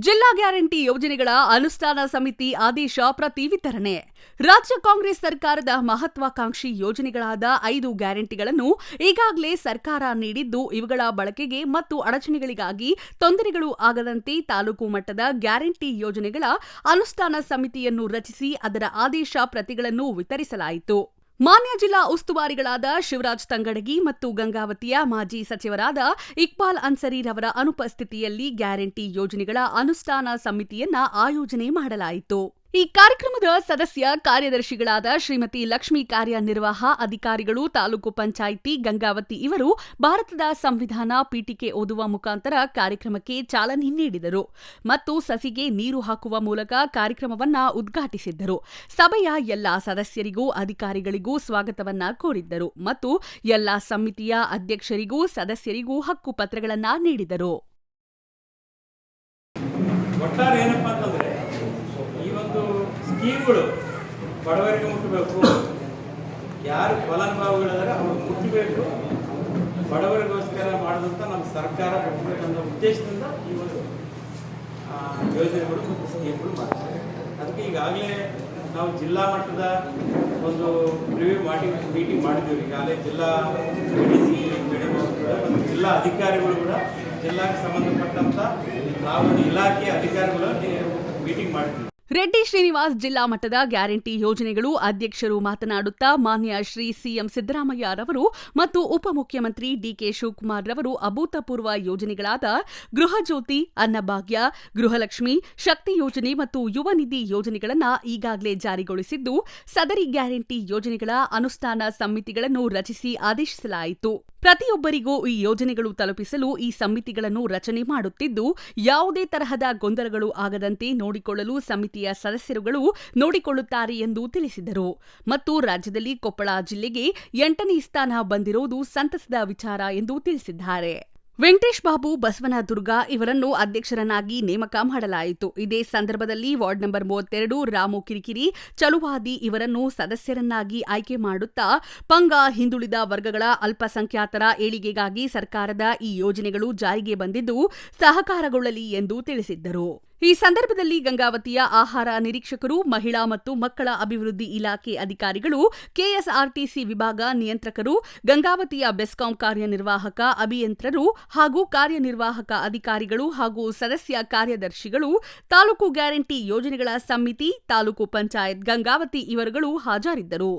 ಜಿಲ್ಲಾ ಗ್ಯಾರಂಟಿ ಯೋಜನೆಗಳ ಅನುಷ್ಠಾನ ಸಮಿತಿ ಆದೇಶ ಪ್ರತಿ ವಿತರಣೆ ರಾಜ್ಯ ಕಾಂಗ್ರೆಸ್ ಸರ್ಕಾರದ ಮಹತ್ವಾಕಾಂಕ್ಷಿ ಯೋಜನೆಗಳಾದ ಐದು ಗ್ಯಾರಂಟಿಗಳನ್ನು ಈಗಾಗಲೇ ಸರ್ಕಾರ ನೀಡಿದ್ದು ಇವುಗಳ ಬಳಕೆಗೆ ಮತ್ತು ಅಡಚಣೆಗಳಿಗಾಗಿ ತೊಂದರೆಗಳು ಆಗದಂತೆ ತಾಲೂಕು ಮಟ್ಟದ ಗ್ಯಾರಂಟಿ ಯೋಜನೆಗಳ ಅನುಷ್ಠಾನ ಸಮಿತಿಯನ್ನು ರಚಿಸಿ ಅದರ ಆದೇಶ ಪ್ರತಿಗಳನ್ನು ವಿತರಿಸಲಾಯಿತು. ಮಾನ್ಯ ಜಿಲ್ಲಾ ಉಸ್ತುವಾರಿಗಳಾದ ಶಿವರಾಜ್ ತಂಗಡಗಿ ಮತ್ತು ಗಂಗಾವತಿಯ ಮಾಜಿ ಸಚಿವರಾದ ಇಕ್ಬಾಲ್ ಅನ್ಸರಿರವರ ಅನುಪಸ್ಥಿತಿಯಲ್ಲಿ ಗ್ಯಾರಂಟಿ ಯೋಜನೆಗಳ ಅನುಷ್ಠಾನ ಸಮಿತಿಯನ್ನ ಆಯೋಜನೆ ಮಾಡಲಾಯಿತು. ಈ ಕಾರ್ಯಕ್ರಮದ ಸದಸ್ಯ ಕಾರ್ಯದರ್ಶಿಗಳಾದ ಶ್ರೀಮತಿ ಲಕ್ಷ್ಮೀ ಕಾರ್ಯನಿರ್ವಾಹ, ಅಧಿಕಾರಿಗಳು, ತಾಲೂಕು ಪಂಚಾಯಿತಿ, ಗಂಗಾವತಿ ಇವರು ಭಾರತದ ಸಂವಿಧಾನ ಪೀಠಿಕೆ ಓದುವ ಮುಖಾಂತರ ಕಾರ್ಯಕ್ರಮಕ್ಕೆ ಚಾಲನೆ ನೀಡಿದರು ಮತ್ತು ಸಸಿಗೆ ನೀರು ಹಾಕುವ ಮೂಲಕ ಕಾರ್ಯಕ್ರಮವನ್ನ ಉದ್ಘಾಟಿಸಿದ್ದರು. ಸಭೆಯ ಎಲ್ಲಾ ಸದಸ್ಯರಿಗೂ, ಅಧಿಕಾರಿಗಳಿಗೂ ಸ್ವಾಗತವನ್ನ ಕೋರಿದ್ದರು ಮತ್ತು ಎಲ್ಲಾ ಸಮಿತಿಯ ಅಧ್ಯಕ್ಷರಿಗೂ, ಸದಸ್ಯರಿಗೂ ಹಕ್ಕು ಪತ್ರಗಳನ್ನ ನೀಡಿದರು ಒಟ್ಟಾರೆ ಏನಪ್ಪ ಅಂತಂದರೆ ಈ ಒಂದು ಸ್ಕೀಮ್ಗಳು ಬಡವರಿಗೆ ಮುಟ್ಟಬೇಕು. ಯಾರು ಫಲಾನುಭವಿಗಳಿದ್ದಾರೆ ಅವ್ರಿಗೆ ಮುಟ್ಟಬೇಕು. ಬಡವರಿಗೋಸ್ಕರ ಮಾಡಿದಂಥ ನಮ್ಮ ಸರ್ಕಾರ ಕೊಟ್ಟಬೇಕಂತ ಉದ್ದೇಶದಿಂದ ಈ ಒಂದು ಯೋಜನೆಗಳು ಮತ್ತು ಸ್ಕೀಮ್ಗಳು ಮಾಡ್ತಾರೆ. ಅದಕ್ಕೆ ಈಗಾಗಲೇ ನಾವು ಜಿಲ್ಲಾ ಮಟ್ಟದ ಒಂದು ರಿವ್ಯೂ ಮಾಡಿ ಮೀಟಿಂಗ್ ಮಾಡಿದ್ದೀವಿ. ಈಗಾಗಲೇ ಜಿಲ್ಲಾ ಡಿ ಸಿ ಜಿಲ್ಲಾ ಅಧಿಕಾರಿಗಳು ಕೂಡ ಜಿಲ್ಲಾಗೆ ಸಂಬಂಧಪಟ್ಟಂಥ ನಾವು ಇಲಾಖೆಯ ಅಧಿಕಾರಿಗಳು ಮೀಟಿಂಗ್ ಮಾಡಿದ್ದೀವಿ. ರೆಡ್ಡಿ ಶ್ರೀನಿವಾಸ್ ಜಿಲ್ಲಾ ಮಟ್ಟದ ಗ್ಯಾರಂಟಿ ಯೋಜನೆಗಳು ಅಧ್ಯಕ್ಷರು ಮಾತನಾಡುತ್ತಾ ಮಾನ್ಯ ಶ್ರೀ ಸಿಎಂ ಸಿದ್ದರಾಮಯ್ಯ ರವರು ಮತ್ತು ಉಪಮುಖ್ಯಮಂತ್ರಿ ಡಿಕೆ ಶಿವಕುಮಾರ್ ರವರು ಅಭೂತಪೂರ್ವ ಯೋಜನೆಗಳಾದ ಗೃಹಜ್ಯೋತಿ ಅನ್ನಭಾಗ್ಯ, ಗೃಹಲಕ್ಷ್ಮಿ, ಶಕ್ತಿ ಯೋಜನೆ ಮತ್ತು ಯುವ ನಿಧಿ ಯೋಜನೆಗಳನ್ನು ಈಗಾಗಲೇ ಜಾರಿಗೊಳಿಸಿದ್ದು, ಸದರಿ ಗ್ಯಾರಂಟಿ ಯೋಜನೆಗಳ ಅನುಷ್ಠಾನ ಸಮಿತಿಗಳನ್ನು ರಚಿಸಿ ಆದೇಶಿಸಲಾಯಿತು. ಪ್ರತಿಯೊಬ್ಬರಿಗೂ ಈ ಯೋಜನೆಗಳು ತಲುಪಿಸಲು ಈ ಸಮಿತಿಗಳನ್ನು ರಚನೆ ಮಾಡುತ್ತಿದ್ದು, ಯಾವುದೇ ತರಹದ ಗೊಂದಲಗಳು ಆಗದಂತೆ ನೋಡಿಕೊಳ್ಳಲು ಸಮಿತಿಯ ಸದಸ್ಯರುಗಳು ನೋಡಿಕೊಳ್ಳುತ್ತಾರೆ ಎಂದು ತಿಳಿಸಿದರು. ಮತ್ತು ರಾಜ್ಯದಲ್ಲಿ ಕೊಪ್ಪಳ ಜಿಲ್ಲೆಗೆ ಎಂಟನೇ ಸ್ಥಾನ ಬಂದಿರುವುದು ಸಂತಸದ ವಿಚಾರ ಎಂದು ತಿಳಿಸಿದ್ದಾರೆ. ವೆಂಕಟೇಶ್ ಬಾಬು ಬಸವನ ಬಸವನದುರ್ಗ ಇವರನ್ನು ಅಧ್ಯಕ್ಷರನ್ನಾಗಿ ನೇಮಕ ಮಾಡಲಾಯಿತು. ಇದೇ ಸಂದರ್ಭದಲ್ಲಿ ವಾರ್ಡ್ ನಂಬರ್ ಮೂವತ್ತೆರಡು ರಾಮು ಕಿರಿಕಿರಿ ಚಲುವಾದಿ ಇವರನ್ನು ಸದಸ್ಯರನ್ನಾಗಿ ಆಯ್ಕೆ ಮಾಡುತ್ತಾ ಪಂಗ ಹಿಂದುಳಿದ ವರ್ಗಗಳ ಅಲ್ಪಸಂಖ್ಯಾತರ ಏಳಿಗೆಗಾಗಿ ಸರ್ಕಾರದ ಈ ಯೋಜನೆಗಳು ಜಾರಿಗೆ ಬಂದಿದ್ದು ಸಹಕಾರಗೊಳ್ಳಲಿ ಎಂದು ತಿಳಿಸಿದ್ದರು. ಈ ಸಂದರ್ಭದಲ್ಲಿ ಗಂಗಾವತಿಯ ಆಹಾರ ನಿರೀಕ್ಷಕರು, ಮಹಿಳಾ ಮತ್ತು ಮಕ್ಕಳ ಅಭಿವೃದ್ಧಿ ಇಲಾಖೆ ಅಧಿಕಾರಿಗಳು, ಕೆಎಸ್ಆರ್ಟಿಸಿ ವಿಭಾಗ ನಿಯಂತ್ರಕರು, ಗಂಗಾವತಿಯ ಬೆಸ್ಕಾಂ ಕಾರ್ಯನಿರ್ವಾಹಕ ಅಭಿಯಂತ್ರರು ಹಾಗೂ ಕಾರ್ಯನಿರ್ವಾಹಕ ಅಧಿಕಾರಿಗಳು ಹಾಗೂ ಸದಸ್ಯ ಕಾರ್ಯದರ್ಶಿಗಳು, ತಾಲೂಕು ಗ್ಯಾರಂಟಿ ಯೋಜನೆಗಳ ಸಮಿತಿ, ತಾಲೂಕು ಪಂಚಾಯತ್ ಗಂಗಾವತಿ ಇವರುಗಳು ಹಾಜರಿದ್ದರು.